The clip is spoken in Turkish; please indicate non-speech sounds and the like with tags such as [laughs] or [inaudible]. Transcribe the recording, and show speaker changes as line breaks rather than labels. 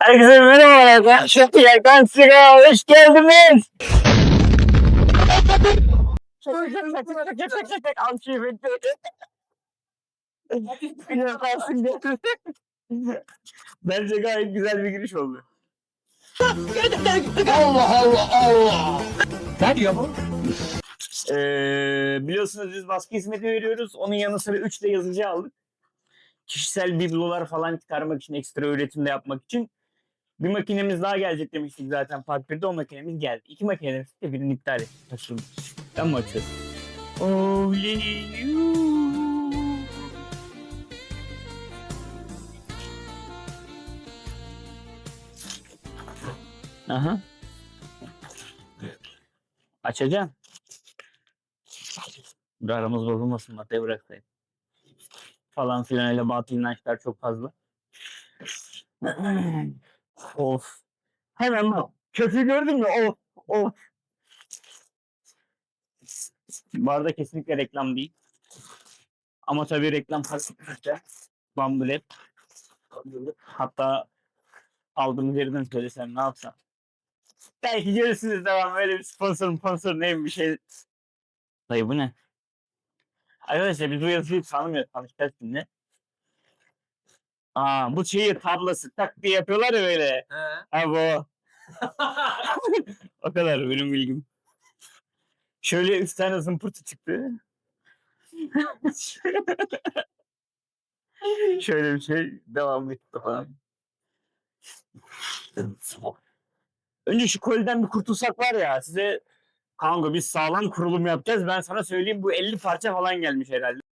Herkese merhaba arkadaşlar. Yakan Sigara hoş geldiniz. Bence gayet güzel bir giriş oldu.
Ne diyor bu?
Ee, biliyorsunuz biz baskı hizmeti veriyoruz. Onun yanı sıra 3 de yazıcı aldık. Kişisel biblolar falan çıkarmak için, ekstra üretimde yapmak için. Bir makinemiz daha gelecek demiştik zaten Part 1'de o makinemiz geldi. İki makine demiştik de birini iptal ettik. Taşındı. Ben mi açıyorum? Only you. Aha. Açacağım. Dur aramız bozulmasın masaya bıraksaydım. Falan filan öyle batıl inançlar çok fazla. [clears throat] of. Hemen bak. Kötü gördün mü? Of. Of. Bu arada kesinlikle reklam değil. Ama tabii reklam parçası. Bambulet. Hatta aldığımız yerden söylesem ne yapsam. Belki görürsünüz devam böyle bir sponsor sponsor neyim bir şey. Dayı bu ne? Arkadaşlar biz bu yazıyı tanımıyoruz. Tanışacağız şimdi. Aa bu şehir tablası tak diye yapıyorlar ya böyle.
He.
Ha bu. [laughs] o kadar benim bilgim. Şöyle üç tane zımpırtı çıktı. [laughs] Şöyle bir şey devam etti falan. Önce şu koliden bir kurtulsak var ya size kanka biz sağlam kurulum yapacağız. Ben sana söyleyeyim bu 50 parça falan gelmiş herhalde.